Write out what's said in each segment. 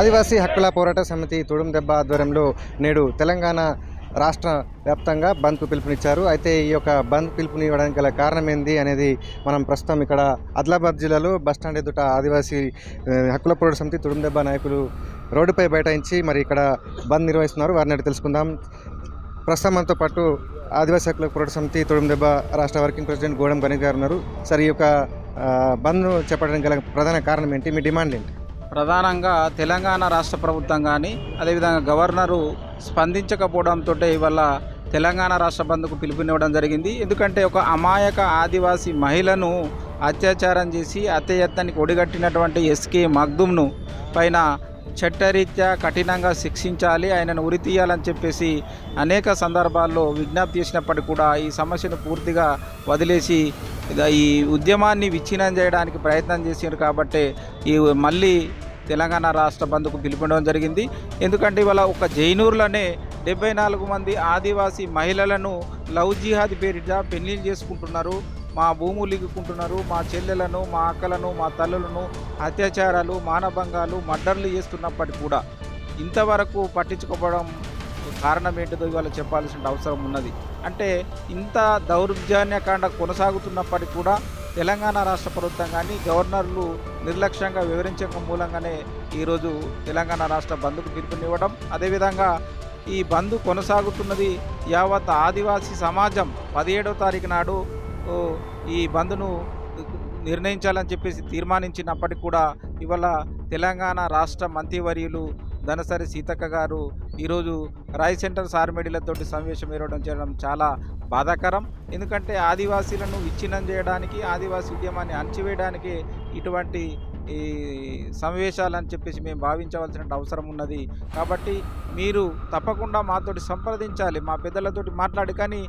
ఆదివాసీ హక్కుల పోరాట సమితి తుడుం దెబ్బ ఆధ్వర్యంలో నేడు తెలంగాణ రాష్ట్ర వ్యాప్తంగా బంద్కు పిలుపునిచ్చారు. అయితే ఈ యొక్క బంద్ పిలుపుని ఇవ్వడానికి గల కారణం ఏంది అనేది మనం ప్రస్తుతం ఇక్కడ ఆదిలాబాద్ జిల్లాలో బస్టాండ్ ఎదుట ఆదివాసీ హక్కుల పోరాట సమితి తుడుం దెబ్బ నాయకులు రోడ్డుపై బైఠాయించి మరి ఇక్కడ బంద్ నిర్వహిస్తున్నారు. వారిని అడిగి తెలుసుకుందాం. ప్రస్తుతం మనతో పాటు ఆదివాసీ హక్కుల పోరాట సమితి తుడుందెబ్బ రాష్ట్ర వర్కింగ్ ప్రెసిడెంట్ గోడం గణేష్ గారు ఉన్నారు. సార్ ఈ యొక్క బంద్ బంద్ను చేపట్టడానికి గల ప్రధాన కారణం ఏంటి? మీ డిమాండ్ ఏంటి? ప్రధానంగా తెలంగాణ రాష్ట్ర ప్రభుత్వం కానీ అదేవిధంగా గవర్నరు స్పందించకపోవడంతో ఇవాళ తెలంగాణ రాష్ట్ర బంద్కు పిలుపునివ్వడం జరిగింది. ఎందుకంటే ఒక అమాయక ఆదివాసీ మహిళను అత్యాచారం చేసి అత్యయత్నానికి ఒడిగట్టినటువంటి ఎస్కే మగ్దుమ్ను పైన చట్టరీత్యా కఠినంగా శిక్షించాలి ఆయనను ఉరి తీయాలని చెప్పేసి అనేక సందర్భాల్లో విజ్ఞప్తి చేసినప్పటికీ కూడా ఈ సమస్యను పూర్తిగా వదిలేసి ఈ ఉద్యమాన్ని విచ్ఛిన్నం చేయడానికి ప్రయత్నం చేశారు కాబట్టి ఈ మళ్ళీ తెలంగాణ రాష్ట్ర బంద్కు పిలుపునడం జరిగింది. ఎందుకంటే ఇవాళ ఒక జైనూరులోనే డెబ్బై నాలుగు మంది ఆదివాసీ మహిళలను లవ్ జిహాద్ పేరిట పెళ్ళిళ్ళు చేసుకుంటున్నారు. మా భూములు ఇగుకుంటున్నారు మా చెల్లెలను మా అక్కలను మా తల్లులను అత్యాచారాలు మానభంగాలు మర్డర్లు చేస్తున్నప్పటికీ కూడా ఇంతవరకు పట్టించుకోవడం కారణం ఏంటిదో ఇవాళ చెప్పాల్సిన అవసరం ఉన్నది. అంటే ఇంత దౌర్జన్యకాండ కొనసాగుతున్నప్పటికీ కూడా తెలంగాణ రాష్ట్ర ప్రభుత్వం కానీ గవర్నర్లు నిర్లక్ష్యంగా వివరించక మూలంగానే ఈరోజు తెలంగాణ రాష్ట్ర బంద్కు పిలుపునివ్వడం. అదేవిధంగా ఈ బంద్ కొనసాగుతున్నది యావత్ ఆదివాసీ సమాజం పదిహేడవ తారీఖు నాడు ఈ బంద్ను నిర్ణయించాలని చెప్పేసి తీర్మానించినప్పటికీ కూడా ఇవాళ తెలంగాణ రాష్ట్ర మంత్రివర్యులు ధనసరి సీతక్క గారు ఈరోజు రాయ్ సెంటర్ సార్మెడీలతోటి సమావేశం ఏర్పడడం చేయడం చాలా బాధాకరం. ఎందుకంటే ఆదివాసీలను విచ్ఛిన్నం చేయడానికి ఆదివాసీ ఉద్యమాన్ని అణచివేయడానికి ఇటువంటి ఈ సమావేశాలు అని చెప్పేసి మేము భావించవలసిన అవసరం ఉన్నది. కాబట్టి మీరు తప్పకుండా మాతోటి సంప్రదించాలి మా పెద్దలతోటి మాట్లాడి. కానీ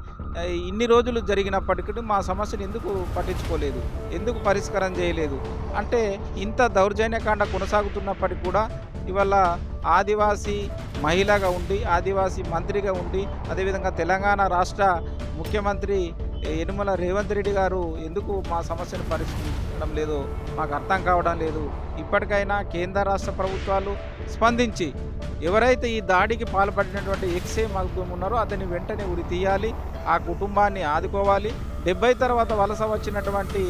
ఇన్ని రోజులు జరిగినప్పటికీ మా సమస్యను ఎందుకు పట్టించుకోలేదు? ఎందుకు పరిష్కారం చేయలేదు? అంటే ఇంత దౌర్జన్యకాండ కొనసాగుతున్నప్పటికీ కూడా ఇవాళ ఆదివాసీ మహిళగా ఉండి ఆదివాసీ మంత్రిగా ఉండి అదేవిధంగా తెలంగాణ రాష్ట్ర ముఖ్యమంత్రి యనుమల రేవంత్ రెడ్డి గారు ఎందుకు మా సమస్యను పరిష్కరించడం లేదు మాకు అర్థం కావడం లేదు. ఇప్పటికైనా కేంద్ర రాష్ట్ర ప్రభుత్వాలు స్పందించి ఎవరైతే ఈ దాడికి పాల్పడినటువంటి ఎక్సే మగ్దూమ్ ఉన్నారో అతన్ని వెంటనే ఉరి తీయాలి ఆ కుటుంబాన్ని ఆదుకోవాలి డెబ్బై తర్వాత వలస వచ్చినటువంటి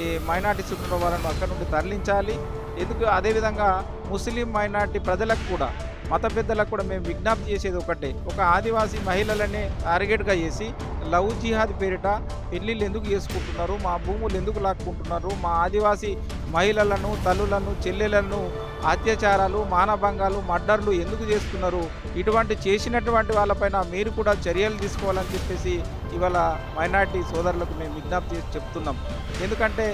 ఈ మైనార్టీ ఉన్న వాళ్ళను అక్కడి నుండి తరలించాలి. ఎందుకు? అదేవిధంగా ముస్లిం మైనార్టీ ప్రజలకు కూడా మత పెద్దలకు కూడా మేము విజ్ఞప్తి చేసేది ఒకటే. ఒక ఆదివాసీ మహిళలనే టార్గెట్గా చేసి లవ్ జిహాద్ పేరిట పెళ్ళిళ్ళు ఎందుకు చేసుకుంటున్నారు? మా భూములు ఎందుకు లాక్కుంటున్నారు? మా ఆదివాసీ మహిళలను తల్లులను చెల్లెలను అత్యాచారాలు మానభంగాలు మర్డర్లు ఎందుకు చేస్తున్నారు? ఇటువంటి చేసినటువంటి వాళ్ళపైన మీరు కూడా చర్యలు తీసుకోవాలని చెప్పేసి ఇవాళ మైనార్టీ సోదరులకు మేము విజ్ఞప్తి చేసి చెప్తున్నాం. ఎందుకంటే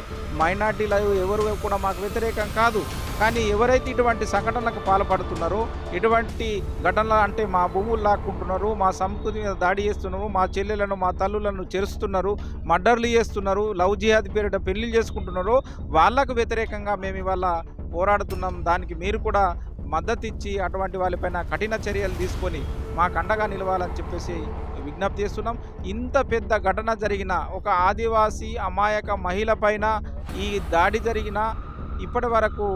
మైనార్టీలు ఎవరు కూడా మాకు వ్యతిరేకం కాదు. కానీ ఎవరైతే ఇటువంటి సంఘటనలకు పాల్పడుతున్నారో ఇటువంటి ఘటనలు అంటే మా భూములు లాక్కుంటున్నారు మా సంస్కృతి మీద దాడి చేస్తున్నారు మా చెల్లెలను మా తల్లులను చెరుస్తున్నారు మర్డర్లు చేస్తున్నారు లవ్ జిహాద్ పేరిట పెళ్ళి చేసుకుంటున్నారు వాళ్ళకు వ్యతిరేకంగా మేము ఇవాళ పోరాడుతున్నాం. దానికి మీరు కూడా మద్దతు ఇచ్చి అటువంటి వాళ్ళపైన కఠిన చర్యలు తీసుకొని మాకు అండగా నిలవాలని చెప్పేసి విజ్ఞప్తి చేస్తున్నాం. ఇంత పెద్ద ఘటన జరిగిన ఒక ఆదివాసీ అమాయక మహిళ పైన ఈ దాడి జరిగిన ఇప్పటి వరకు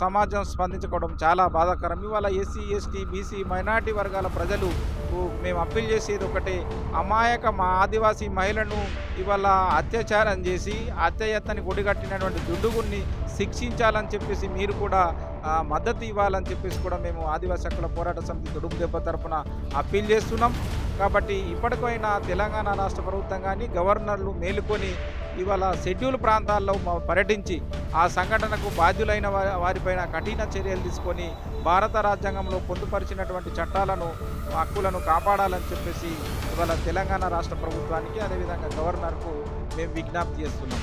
సమాజం స్పందించుకోవడం చాలా బాధాకరం. ఇవాళ ఎస్సీ ఎస్టీ బీసీ మైనార్టీ వర్గాల ప్రజలు మేము అప్పీల్ చేసేది ఒకటే. అమాయక మా ఆదివాసీ మహిళను ఇవాళ అత్యాచారం చేసి అత్యయత్నానికి ఒడిగట్టినటువంటి దుడ్డుగుణ్ణి శిక్షించాలని చెప్పేసి మీరు కూడా మద్దతు ఇవ్వాలని చెప్పేసి కూడా మేము ఆదివాసీ హక్కుల పోరాట సమితి దుడుపు దెబ్బ తరఫున అప్పీల్ చేస్తున్నాం. కాబట్టి ఇప్పటికైనా తెలంగాణ రాష్ట్ర ప్రభుత్వం కానీ గవర్నర్లు మేలుకొని ఇవాళ షెడ్యూల్ ప్రాంతాల్లో పర్యటించి ఆ సంఘటనకు బాధ్యులైన వారిపైన కఠిన చర్యలు తీసుకొని భారత రాజ్యాంగంలో పొందుపరిచినటువంటి చట్టాలను హక్కులను కాపాడాలని చెప్పేసి ఇవాళ తెలంగాణ రాష్ట్ర ప్రభుత్వానికి అదేవిధంగా గవర్నర్కు మేము విజ్ఞప్తి చేస్తున్నాం.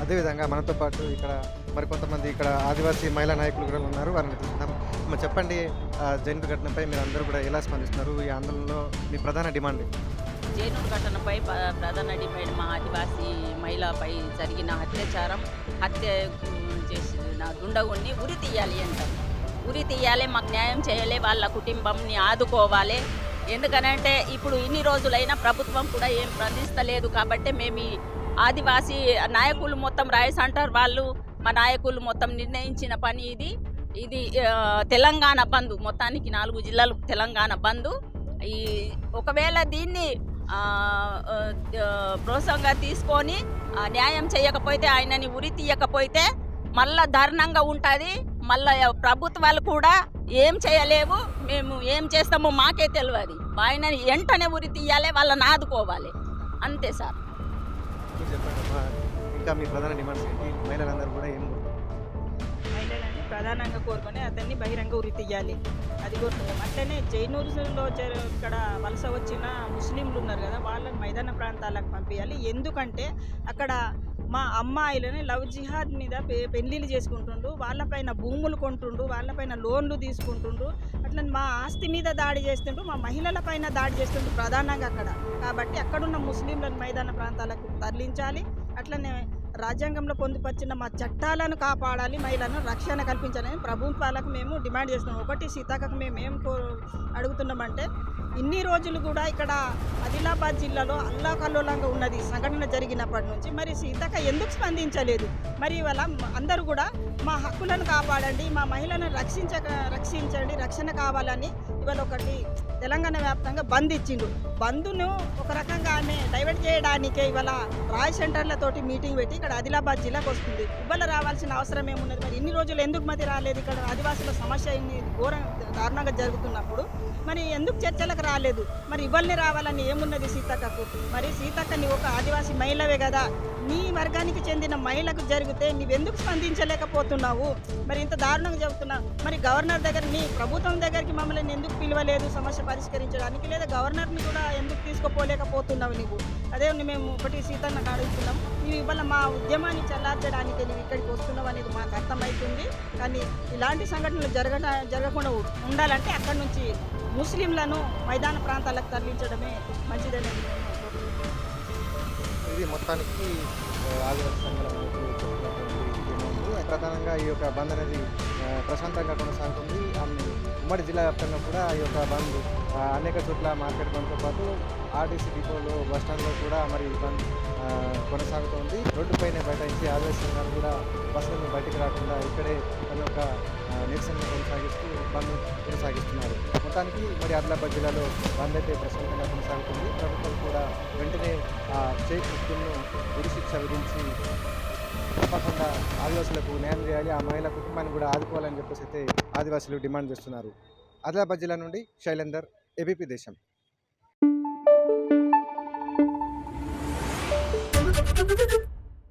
అదేవిధంగా మనతో పాటు ఇక్కడ మరికొంతమంది ఇక్కడ ఆదివాసీ మహిళా నాయకులు కూడా ఉన్నారు. వారిని చూద్దాం మరి చెప్పండి ఆ, ఘటనపై మీరు అందరూ కూడా ఎలా స్పందిస్తున్నారు? ఈ ఆందోళనలో మీ ప్రధాన డిమాండ్ ఏంటి? జైనూరు ఘటనపై ప్రధాన డిమాండ్ మా ఆదివాసీ మహిళపై జరిగిన అత్యాచారం హత్య చేసిన దుండగుణ్ణి ఉరి తీయాలి అంటారు. ఉరి తీయాలి మాకు న్యాయం చేయాలి వాళ్ళ కుటుంబంని ఆదుకోవాలి. ఎందుకనంటే ఇప్పుడు ఇన్ని రోజులైనా ప్రభుత్వం కూడా ఏం స్పందిస్తలేదు. కాబట్టి మేము ఆదివాసీ నాయకులు మొత్తం రాయస్ అంటారు వాళ్ళు మా నాయకులు మొత్తం నిర్ణయించిన పని ఇది. ఇది తెలంగాణ బంద్ మొత్తానికి నాలుగు జిల్లాలు తెలంగాణ బంద్. ఈ ఒకవేళ దీన్ని ప్రోత్సాహంగా తీసుకొని న్యాయం చేయకపోతే ఆయనని ఉరి తీయకపోతే మళ్ళా దారుణంగా ఉంటుంది. మళ్ళా ప్రభుత్వాలు కూడా ఏం చేయలేవు. మేము ఏం చేస్తామో మాకే తెలియదు ఆయనని వెంటనే ఉరి తీయాలి వాళ్ళని ఆదుకోవాలి. అంతే సార్. మీరు చెప్పండి ఇంకా మీ ప్రధాన డిమాండ్స్ ఏంటి? మహిళలందరూ కూడా ఏం మహిళలని ప్రధానంగా కోరుకొని అతన్ని బహిరంగ ఉరి తీయాలి. అది కోరుతున్నాం అట్లనే జైనూరులో ఇక్కడ వలస వచ్చిన ముస్లింలు ఉన్నారు కదా వాళ్ళని మైదాన ప్రాంతాలకు పంపించాలి ఎందుకంటే అక్కడ మా అమ్మాయిలని లవ్ జిహాద్ మీద పె- పెళ్ళిళ్ళు చేసుకుంటుండ్రు వాళ్ళపైన భూములు కొంటుండ్రు వాళ్ళపైన లోన్లు తీసుకుంటుండ్రు అట్లా మా ఆస్తి మీద దాడి చేస్తుండ్రు మా మహిళల పైన దాడి చేస్తుండ్రు ప్రధానంగా అక్కడ. కాబట్టి అక్కడున్న ముస్లింలను మైదాన ప్రాంతాలకు తరలించాలి అట్లనే రాజ్యాంగంలో పొందుపరిచిన మా చట్టాలను కాపాడాలి మహిళలను రక్షణ కల్పించాలని ప్రభుత్వాలకు మేము డిమాండ్ చేస్తున్నాం. ఒకటి సీతాకకు మేము ఏం కో అడుగుతున్నామంటే ఇన్ని రోజులు కూడా ఇక్కడ ఆదిలాబాద్ జిల్లాలో అల్లాకల్లోలంగా ఉన్నది సంఘటన జరిగినప్పటి నుంచి. మరి సీతక్క ఎందుకు స్పందించలేదు? మరి ఇవాళ అందరూ కూడా మా హక్కులను కాపాడండి మా మహిళలను రక్షించక రక్షించండి రక్షణ కావాలని ఇవాళ ఒకటి తెలంగాణ వ్యాప్తంగా బంద్ ఇచ్చిండు. బంద్ను ఒక రకంగా ఆమె డైవర్ట్ చేయడానికే ఇవాళ రాయ్ సెంటర్లతోటి మీటింగ్ పెట్టి ఇక్కడ ఆదిలాబాద్ జిల్లాకు వస్తుంది. ఇవాళ రావాల్సిన అవసరం ఏమున్నది? మరి ఇన్ని రోజులు ఎందుకు మరి రాలేదు? ఇక్కడ ఆదివాసుల సమస్య ఘోర దారుణంగా జరుగుతున్నప్పుడు మరి ఎందుకు చర్చలకు రాలేదు? మరి ఇవ్వల్ని రావాలని ఏమున్నది సీతక్కకు? మరి సీతక్కని ఒక ఆదివాసీ మహిళవే కదా? నీ వర్గానికి చెందిన మహిళకు జరిగితే నీవెందుకు స్పందించలేకపోతున్నావు? మరి ఇంత దారుణంగా చెబుతున్నావు. మరి గవర్నర్ దగ్గర నీ ప్రభుత్వం దగ్గరికి మమ్మల్ని ఎందుకు పిలవలేదు సమస్య పరిష్కరించడానికి లేదా గవర్నర్ని కూడా ఎందుకు తీసుకుపోలేకపోతున్నావు నువ్వు? అదే మేము ఒకటి సీతన్న అడుగుతున్నాం నువ్వు ఇవాళ మా ఉద్యమాన్ని చల్లార్చడానికి నువ్వు ఇక్కడికి వస్తున్నావు అనేది మాకు అర్థమవుతుంది కానీ ఇలాంటి సంఘటనలు జరగట జరగకుండా ఉండాలంటే అక్కడి నుంచి ముస్లింలను మైదాన ప్రాంతాలకు తరలించడమే మంచిదని ఇది మొత్తానికి ఆదివాసీ సంఘాల ప్రధానంగా ఈ యొక్క బంద్ అనేది ప్రశాంతంగా కొనసాగుతుంది. ఉమ్మడి జిల్లా వ్యాప్తంగా కూడా ఈ యొక్క బంద్ అనేక చోట్ల మార్కెట్ బంద్తో పాటు ఆర్టీసీ డిపోలో బస్ స్టాండ్లో కూడా మరి బంద్ ఆ, కొనసాగుతోంది. రోడ్డుపైనే బైఠాయించి ఆదివాసీ సంఘాలు కూడా బస్సులను బయటికి రాకుండా ఇక్కడే తన యొక్క ఆ, నిరసనను కొనసాగిస్తూ బంద్ కొనసాగిస్తున్నారు. మొత్తానికి మరి ఆదిలాబాద్ జిల్లాలో బంద్ అయితే ప్రశాంతంగా కొనసాగుతుంది. ప్రభుత్వం కూడా వెంటనే ఆ షేక్ ముఖ్యంను ఉరిశిక్ష విధించి తప్పకుండా ఆదివాసులకు న్యాయం చేయాలి ఆ మహిళ కుటుంబాన్ని కూడా ఆదుకోవాలని చెప్పేసి అయితే ఆదివాసులు డిమాండ్ చేస్తున్నారు. ఆదిలాబాద్ జిల్లా నుండి శైలేందర్ ఏబీపీ దేశం.